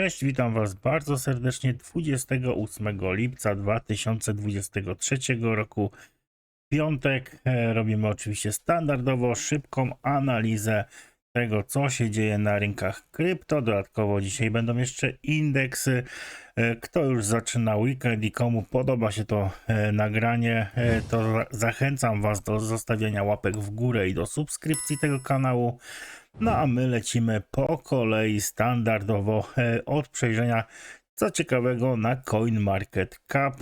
Cześć, witam Was bardzo serdecznie 28 lipca 2023 roku. Piątek e, robimy oczywiście standardowo szybką analizę tego, co się dzieje na rynkach krypto. Dodatkowo dzisiaj będą jeszcze indeksy. E, Kto już zaczyna weekend i komu podoba się to e, nagranie, e, to za- zachęcam Was do zostawiania łapek w górę i do subskrypcji tego kanału. No a my lecimy po kolei standardowo od przejrzenia co ciekawego na CoinMarketCap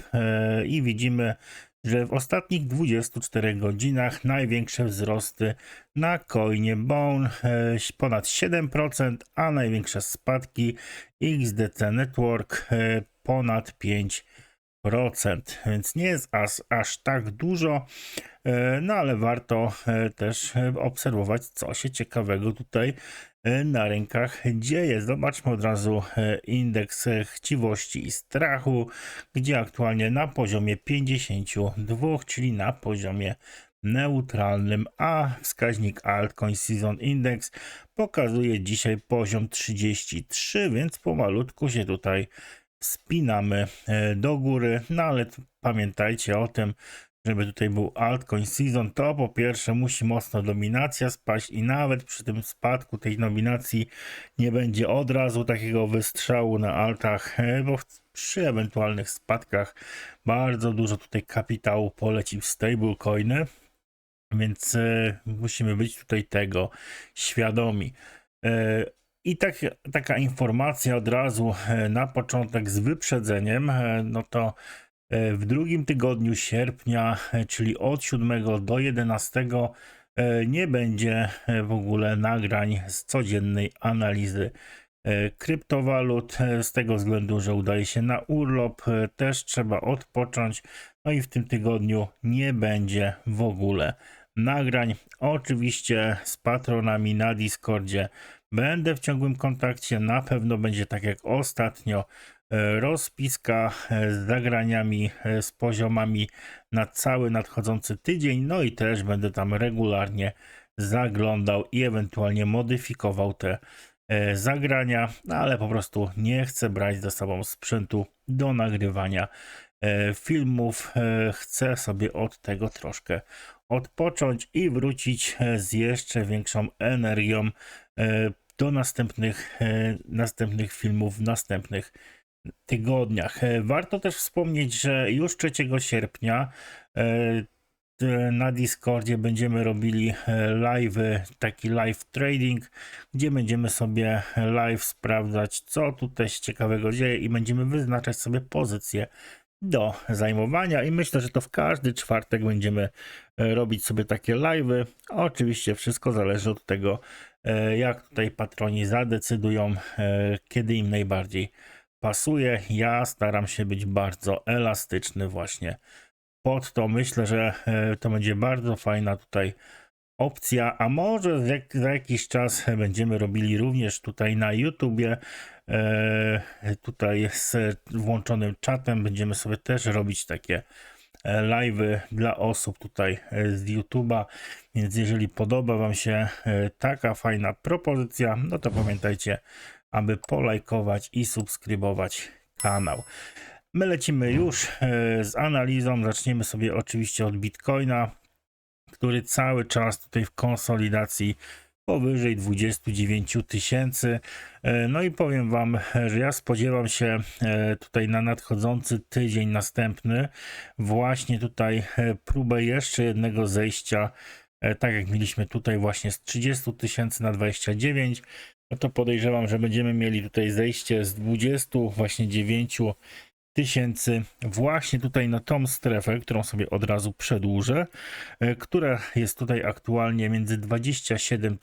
i widzimy, że w ostatnich 24 godzinach największe wzrosty na coinie Bone ponad 7%, a największe spadki XDC Network e, ponad 5%, więc nie jest aż, aż tak dużo. E, No ale warto e, też obserwować, co się ciekawego tutaj e, na rynkach dzieje. Zobaczmy od razu indeks chciwości i strachu, gdzie aktualnie na poziomie 52, czyli na poziomie neutralnym, a wskaźnik Altcoin Season Index pokazuje dzisiaj poziom 33, więc pomalutku się tutaj spinamy e, do góry, no ale pamiętajcie o tym, żeby tutaj był altcoin season, to po pierwsze musi mocno dominacja spaść i nawet przy tym spadku tej dominacji nie będzie od razu takiego wystrzału na altach, e, bo przy ewentualnych spadkach bardzo dużo tutaj kapitału poleci w stablecoiny, więc e, musimy być tutaj tego świadomi. I tak, taka informacja od razu e, na początek z wyprzedzeniem, e, no to e, w drugim tygodniu sierpnia, czyli od 7 do 11, e, nie będzie w ogóle nagrań z codziennej analizy kryptowalut, z tego względu, że udaje się na urlop, też trzeba odpocząć, no i w tym tygodniu nie będzie w ogóle nagrań. Oczywiście z patronami na Discordzie będę w ciągłym kontakcie, na pewno będzie tak jak ostatnio e, rozpiska e, z zagraniami, e, z poziomami na cały nadchodzący tydzień. No i też będę tam regularnie zaglądał i ewentualnie modyfikował te zagrania, no ale po prostu nie chcę brać ze sobą sprzętu do nagrywania filmów. Chcę sobie od tego troszkę odpocząć i wrócić e, z jeszcze większą energią e, do następnych, e, następnych filmów w następnych tygodniach. Warto też wspomnieć, że już 3 sierpnia na Discordzie będziemy robili live, taki live trading, gdzie będziemy sobie live sprawdzać, co tutaj się ciekawego dzieje i będziemy wyznaczać sobie pozycje do zajmowania i myślę, że to w każdy czwartek będziemy e, robić sobie takie live'y. Oczywiście wszystko zależy od tego, e, jak tutaj patroni zadecydują, e, kiedy im najbardziej pasuje. Ja staram się być bardzo elastyczny właśnie pod to. Myślę, że to będzie bardzo fajna tutaj opcja, a może za, jak, za jakiś czas będziemy robili również tutaj na YouTubie, tutaj z włączonym czatem. Będziemy sobie też robić takie e, live'y dla osób tutaj e, z YouTube'a, więc jeżeli podoba Wam się e, taka fajna propozycja, no to pamiętajcie, aby polajkować i subskrybować kanał. My lecimy już e, z analizą, zaczniemy sobie oczywiście od Bitcoina, który cały czas tutaj w konsolidacji powyżej 29 000 tysięcy. E, No i powiem Wam, że ja spodziewam się e, tutaj na nadchodzący tydzień następny właśnie tutaj e, próbę jeszcze jednego zejścia, tak jak mieliśmy tutaj właśnie z 30 tysięcy na 29, no to podejrzewam, że będziemy mieli tutaj zejście z 20 właśnie 9 tysięcy właśnie tutaj na tą strefę, którą sobie od razu przedłużę, e, która jest tutaj aktualnie między 27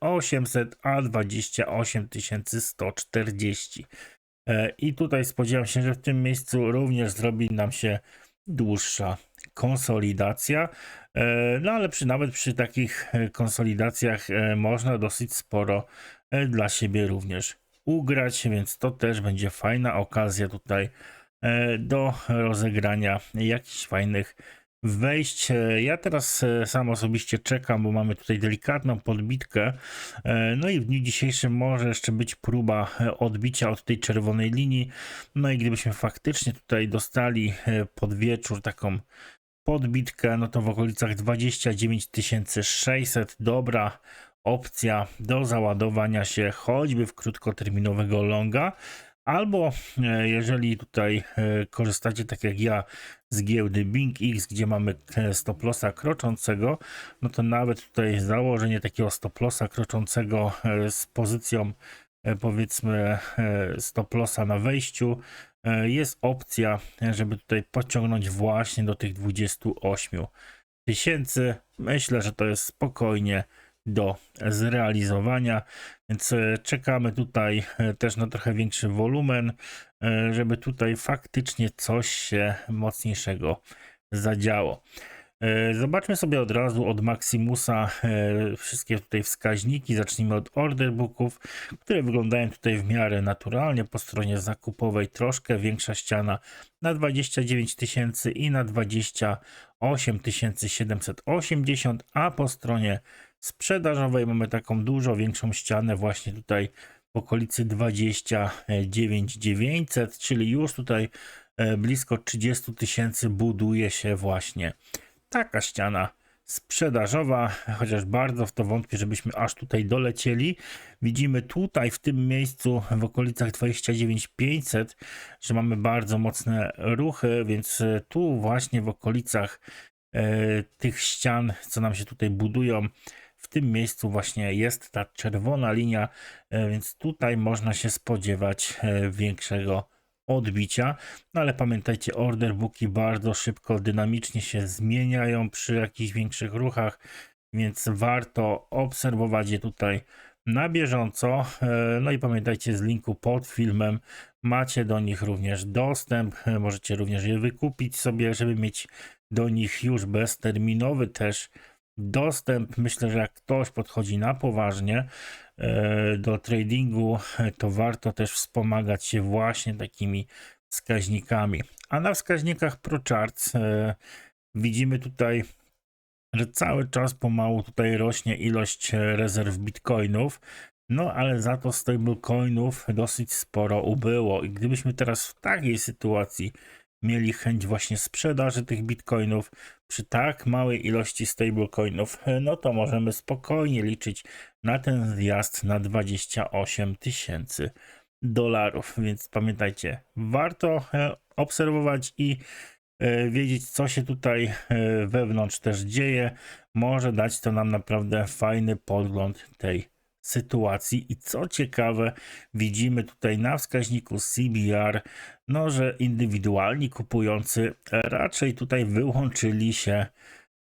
800 a 28 140. E, I tutaj spodziewam się, że w tym miejscu również zrobi nam się dłuższa konsolidacja. E, No ale przy, nawet przy takich konsolidacjach można dosyć sporo dla siebie również ugrać, więc to też będzie fajna okazja tutaj do rozegrania jakichś fajnych wejść. E, Ja teraz e, sam osobiście czekam, bo mamy tutaj delikatną podbitkę. E, No i w dniu dzisiejszym może jeszcze być próba e, odbicia od tej czerwonej linii. No i gdybyśmy faktycznie tutaj dostali e, pod wieczór taką podbitkę, no to w okolicach 29 600 dobra opcja do załadowania się choćby w krótkoterminowego longa. Albo e, jeżeli tutaj e, korzystacie tak jak ja z giełdy Bing X, gdzie mamy e, stop lossa kroczącego, no to nawet tutaj założenie takiego stop lossa kroczącego z pozycją powiedzmy stop lossa na wejściu jest opcja, żeby tutaj pociągnąć właśnie do tych 28 tysięcy. Myślę, że to jest spokojnie do zrealizowania, więc e, czekamy tutaj e, też na trochę większy wolumen, e, żeby tutaj faktycznie coś się mocniejszego zadziało. Zobaczmy sobie od razu od Maximusa wszystkie tutaj wskaźniki. Zacznijmy od order booków, które wyglądają tutaj w miarę naturalnie. Po stronie zakupowej troszkę większa ściana na 29 tysięcy i na 28 780, a po stronie sprzedażowej mamy taką dużo większą ścianę właśnie tutaj w okolicy 29 900, czyli już tutaj e, blisko 30 tysięcy buduje się właśnie taka ściana sprzedażowa, chociaż bardzo w to wątpię, żebyśmy aż tutaj dolecieli. Widzimy tutaj w tym miejscu w okolicach 29 500, że mamy bardzo mocne ruchy, więc e, tu właśnie w okolicach e, tych ścian, co nam się tutaj budują, w tym miejscu właśnie jest ta czerwona linia, e, więc tutaj można się spodziewać e, większego odbicia. No ale pamiętajcie, order booki bardzo szybko, dynamicznie się zmieniają przy jakichś większych ruchach, więc warto obserwować je tutaj na bieżąco. E, No i pamiętajcie, z linku pod filmem macie do nich również dostęp. Możecie również je wykupić sobie, żeby mieć do nich już bezterminowy też dostęp. Myślę, że jak ktoś podchodzi na poważnie e, do tradingu, to warto też wspomagać się właśnie takimi wskaźnikami. A na wskaźnikach ProCharts e, widzimy tutaj, że cały czas pomału tutaj rośnie ilość e, rezerw bitcoinów. No, ale za to stablecoinów dosyć sporo ubyło. I gdybyśmy teraz w takiej sytuacji mieli chęć właśnie sprzedaży tych bitcoinów przy tak małej ilości stablecoinów, no to możemy spokojnie liczyć na ten zjazd na 28 tysięcy dolarów. Więc pamiętajcie, warto e, obserwować i e, wiedzieć, co się tutaj e, wewnątrz też dzieje. Może dać to nam naprawdę fajny podgląd tej sytuacji. I co ciekawe, widzimy tutaj na wskaźniku CBR, no, że indywidualni kupujący raczej tutaj wyłączyli się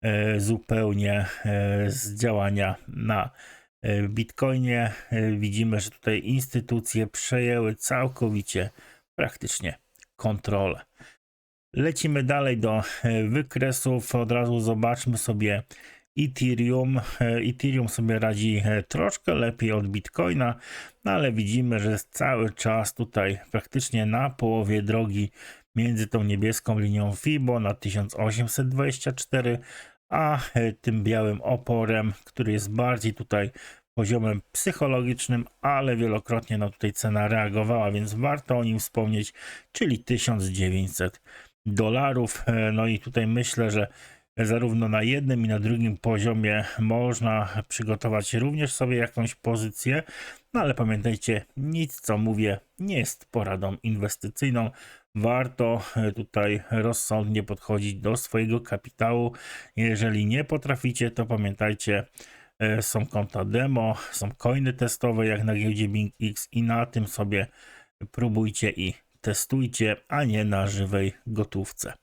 e, zupełnie e, z działania na e, Bitcoinie. Widzimy, że tutaj instytucje przejęły całkowicie praktycznie kontrolę. Lecimy dalej do wykresów. Od razu zobaczmy sobie Ethereum. E, Ethereum sobie radzi e, troszkę lepiej od Bitcoina, no ale widzimy, że jest cały czas tutaj praktycznie na połowie drogi między tą niebieską linią FIBO na 1824, a e, tym białym oporem, który jest bardziej tutaj poziomem psychologicznym, ale wielokrotnie no tutaj cena reagowała, więc warto o nim wspomnieć, czyli 1900 dolarów. No i tutaj myślę, że zarówno na jednym i na drugim poziomie można przygotować również sobie jakąś pozycję, no ale pamiętajcie, nic co mówię nie jest poradą inwestycyjną. Warto e, tutaj rozsądnie podchodzić do swojego kapitału. Jeżeli nie potraficie, to pamiętajcie, e, są konta demo, są coiny testowe jak na giełdzie BingX i na tym sobie próbujcie i testujcie, a nie na żywej gotówce.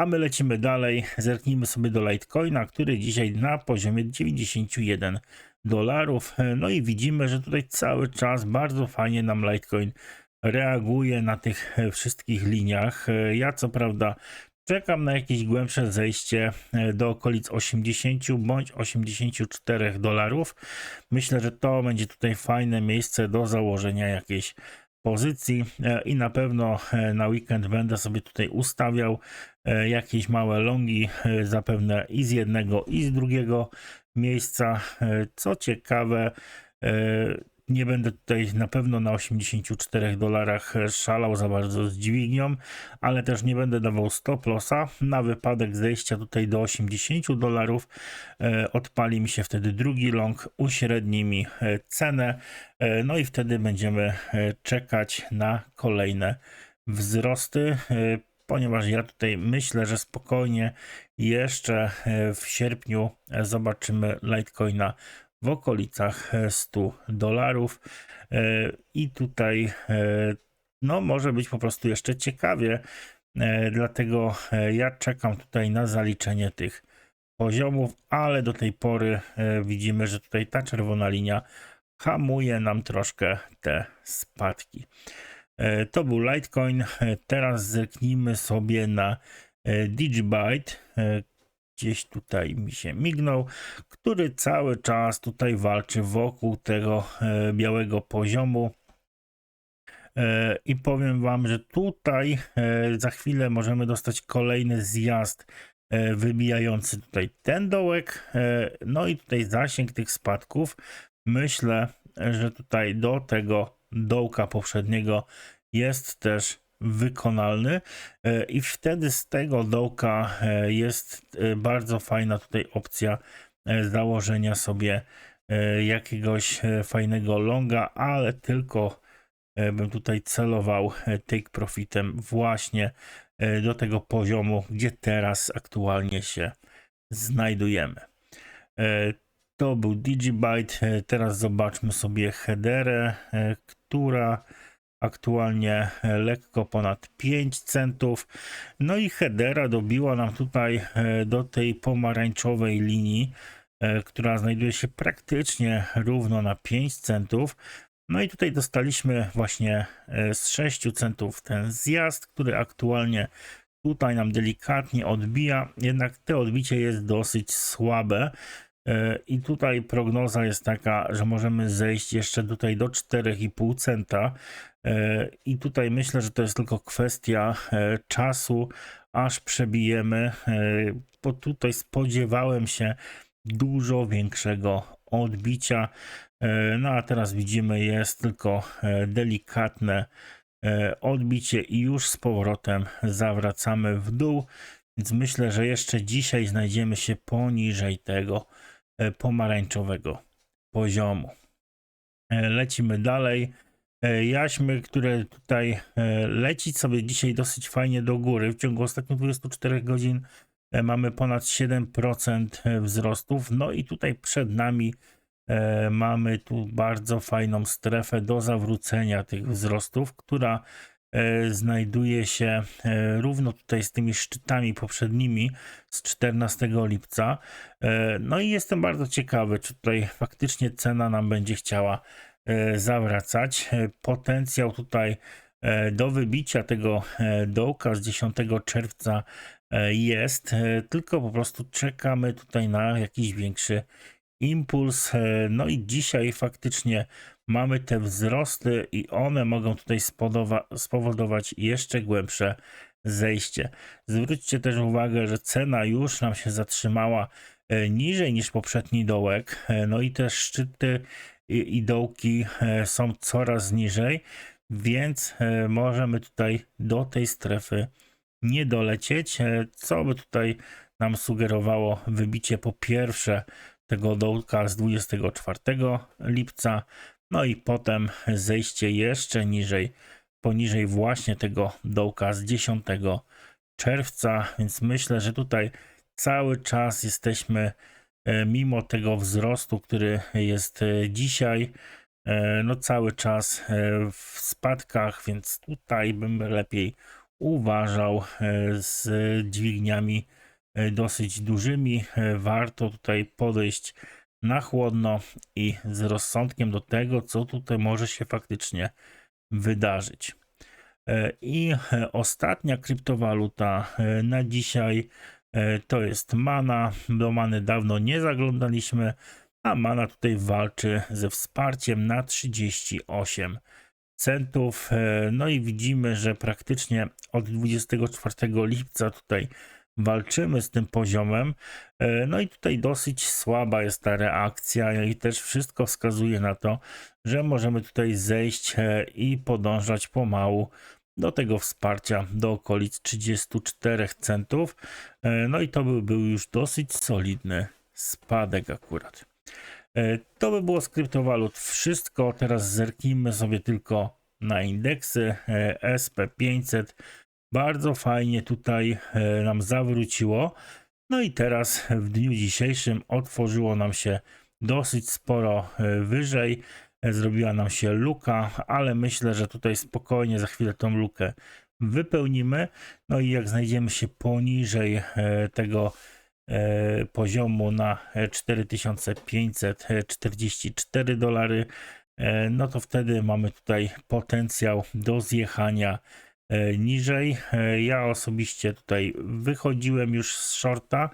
A my lecimy dalej. Zerknijmy sobie do Litecoina, który dzisiaj na poziomie 91 dolarów. No i widzimy, że tutaj cały czas bardzo fajnie nam Litecoin reaguje na tych wszystkich liniach. Ja co prawda czekam na jakieś głębsze zejście do okolic 80 bądź 84 dolarów. Myślę, że to będzie tutaj fajne miejsce do założenia jakiejś pozycji i na pewno na weekend będę sobie tutaj ustawiał jakieś małe longi, e, zapewne i z jednego i z drugiego miejsca. E, Co ciekawe, e, nie będę tutaj na pewno na 84 dolarach e, szalał za bardzo z dźwignią, ale też nie będę dawał stop lossa na wypadek zejścia tutaj do 80 dolarów. E, Odpali mi się wtedy drugi long, uśredni mi e, cenę, e, no i wtedy będziemy e, czekać na kolejne wzrosty, e, ponieważ ja tutaj myślę, że spokojnie jeszcze e, w sierpniu e, zobaczymy Litecoina w okolicach e, 100 dolarów E, i tutaj no może być po prostu jeszcze ciekawie, dlatego ja czekam tutaj na zaliczenie tych poziomów, ale do tej pory widzimy, że tutaj ta czerwona linia hamuje nam troszkę te spadki. E, To był Litecoin. E, Teraz zerknijmy sobie na e, Digibyte. Gdzieś tutaj mi się mignął, który cały czas tutaj walczy wokół tego białego poziomu. I powiem Wam, że tutaj za chwilę możemy dostać kolejny zjazd wybijający tutaj ten dołek. No i tutaj zasięg tych spadków. Myślę, że tutaj do tego dołka poprzedniego jest też wykonalny e, i wtedy z tego dołka e, jest e, bardzo fajna tutaj opcja założenia sobie jakiegoś fajnego longa, ale tylko bym tutaj celował take profitem właśnie do tego poziomu, gdzie teraz aktualnie się znajdujemy. To był Digibyte. E, Teraz zobaczmy sobie headerę, e, która aktualnie e, lekko ponad 5 centów. No i headera dobiła nam tutaj do tej pomarańczowej linii, która znajduje się praktycznie równo na 5 centów. No i tutaj dostaliśmy właśnie z 6 centów ten zjazd, który aktualnie tutaj nam delikatnie odbija, jednak to odbicie jest dosyć słabe. E, I tutaj prognoza jest taka, że możemy zejść jeszcze tutaj do 4,5 centa. E, I tutaj myślę, że to jest tylko kwestia e, czasu, aż przebijemy, bo tutaj spodziewałem się dużo większego odbicia. No a teraz widzimy, jest tylko delikatne odbicie i już z powrotem zawracamy w dół. Więc myślę, że jeszcze dzisiaj znajdziemy się poniżej tego e, pomarańczowego poziomu. E, Lecimy dalej. E, Jaśmy, które tutaj leci sobie dzisiaj dosyć fajnie do góry. W ciągu ostatnich 24 godzin mamy ponad 7% wzrostów. No i tutaj przed nami mamy tu bardzo fajną strefę do zawrócenia tych wzrostów, która znajduje się e, równo tutaj z tymi szczytami poprzednimi z 14 lipca. E, No i jestem bardzo ciekawy, czy tutaj faktycznie cena nam będzie chciała e, zawracać. E, Potencjał tutaj e, do wybicia tego e, dołka z 10 czerwca e, jest, e, tylko po prostu czekamy tutaj na jakiś większy impuls. E, No i dzisiaj faktycznie mamy te wzrosty i one mogą tutaj spowodować jeszcze głębsze zejście. Zwróćcie też uwagę, że cena już nam się zatrzymała e, niżej niż poprzedni dołek, e, no i te szczyty i, i dołki e, są coraz niżej, więc możemy tutaj do tej strefy nie dolecieć, co by tutaj nam sugerowało wybicie po pierwsze tego dołka z 24 lipca, no i potem zejście jeszcze niżej, poniżej właśnie tego dołka z 10 czerwca, więc myślę, że tutaj cały czas jesteśmy e, mimo tego wzrostu, który jest e, dzisiaj, e, no cały czas w spadkach, więc tutaj bym lepiej uważał z dźwigniami dosyć dużymi. Warto tutaj podejść na chłodno i z rozsądkiem do tego, co tutaj może się faktycznie wydarzyć. E, I e, ostatnia kryptowaluta e, na dzisiaj to jest Mana. Do Many dawno nie zaglądaliśmy, a Mana tutaj walczy ze wsparciem na 38 centów. No i widzimy, że praktycznie od 24 lipca tutaj walczymy z tym poziomem. E, No i tutaj dosyć słaba jest ta reakcja i też wszystko wskazuje na to, że możemy tutaj zejść e, i podążać pomału do tego wsparcia do okolic 34 centów. E, No i to by był już dosyć solidny spadek akurat. To by było z kryptowalut wszystko. Teraz zerknijmy sobie tylko na indeksy e, SP500. Bardzo fajnie tutaj e, nam zawróciło. No i teraz w dniu dzisiejszym otworzyło nam się dosyć sporo e, wyżej. E, Zrobiła nam się luka, ale myślę, że tutaj spokojnie za chwilę tą lukę wypełnimy. No i jak znajdziemy się poniżej tego poziomu na e, 4544 dolary, no to wtedy mamy tutaj potencjał do zjechania niżej. E, Ja osobiście tutaj wychodziłem już z shorta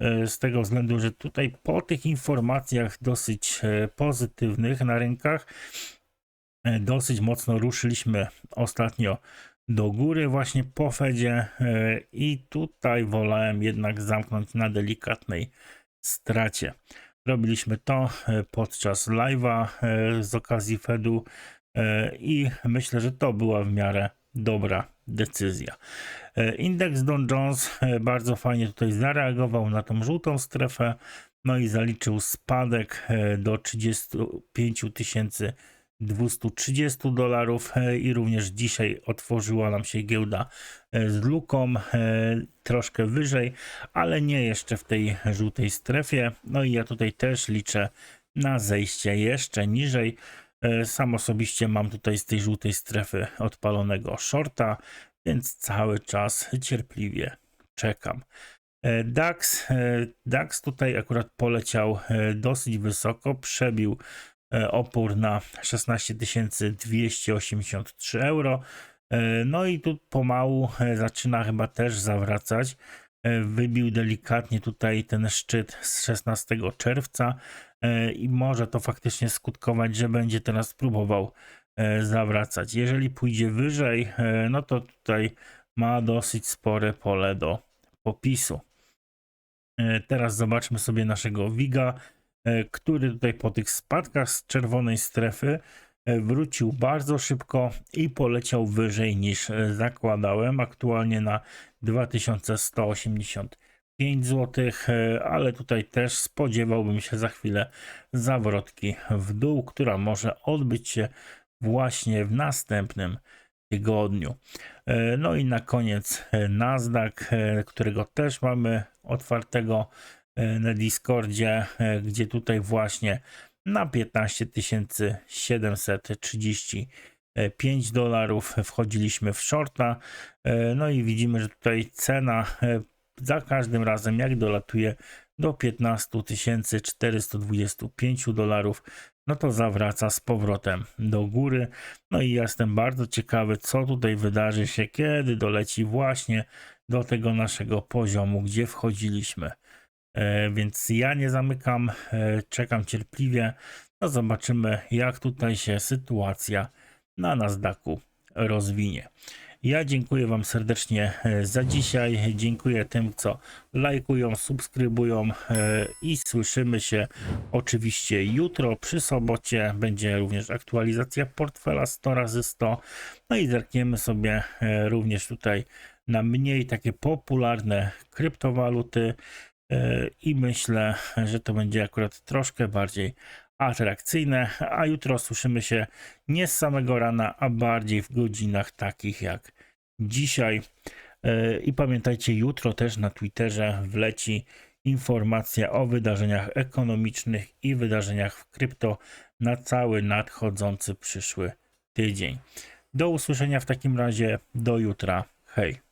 e, z tego względu, że tutaj po tych informacjach dosyć e, pozytywnych na rynkach e, dosyć mocno ruszyliśmy ostatnio do góry właśnie po Fedzie e, i tutaj wolałem jednak zamknąć na delikatnej stracie. Robiliśmy to e, podczas live'a e, z okazji Fedu e, i myślę, że to była w miarę dobra decyzja. E, Indeks Dow Jones e, bardzo fajnie tutaj zareagował na tą żółtą strefę, no i zaliczył spadek e, do 35 230 dolarów i również dzisiaj otworzyła nam się giełda z luką troszkę wyżej, ale nie jeszcze w tej żółtej strefie. No i ja tutaj też liczę na zejście jeszcze niżej. E, Sam osobiście mam tutaj z tej żółtej strefy odpalonego shorta, więc cały czas cierpliwie czekam. E, DAX, e, DAX tutaj akurat poleciał dosyć wysoko, przebił opór na 16 283 euro. No i tu pomału zaczyna chyba też zawracać. Wybił delikatnie tutaj ten szczyt z 16 czerwca i może to faktycznie skutkować, że będzie teraz próbował e, zawracać. Jeżeli pójdzie wyżej, e, no to tutaj ma dosyć spore pole do popisu. E, Teraz zobaczmy sobie naszego Wiga, e, który tutaj po tych spadkach z czerwonej strefy e, wrócił bardzo szybko i poleciał wyżej niż e, zakładałem. Aktualnie na 2185 zł, e, ale tutaj też spodziewałbym się za chwilę zawrotki w dół, która może odbyć się właśnie w następnym tygodniu. E, No i na koniec e, Nasdaq, którego też mamy otwartego na Discordzie, gdzie tutaj właśnie na 15 735 dolarów wchodziliśmy w shorta. No i widzimy, że tutaj cena za każdym razem jak dolatuje do 15 425 dolarów, no to zawraca z powrotem do góry. No i jestem bardzo ciekawy, co tutaj wydarzy się, kiedy doleci właśnie do tego naszego poziomu, gdzie wchodziliśmy. E, więc ja nie zamykam, e, czekam cierpliwie. No zobaczymy, jak tutaj się sytuacja na Nasdaqu rozwinie. Ja dziękuję Wam serdecznie e, za dzisiaj. Dziękuję tym, co lajkują, subskrybują e, i słyszymy się oczywiście jutro przy sobocie. Będzie również aktualizacja portfela 100 razy 100. No i zerkniemy sobie e, również tutaj na mniej takie popularne kryptowaluty i myślę, że to będzie akurat troszkę bardziej atrakcyjne, a jutro słyszymy się nie z samego rana, a bardziej w godzinach takich jak dzisiaj. E, I pamiętajcie, jutro też na Twitterze wleci informacja o wydarzeniach ekonomicznych i wydarzeniach w krypto na cały nadchodzący przyszły tydzień. Do usłyszenia w takim razie, do jutra. Hej.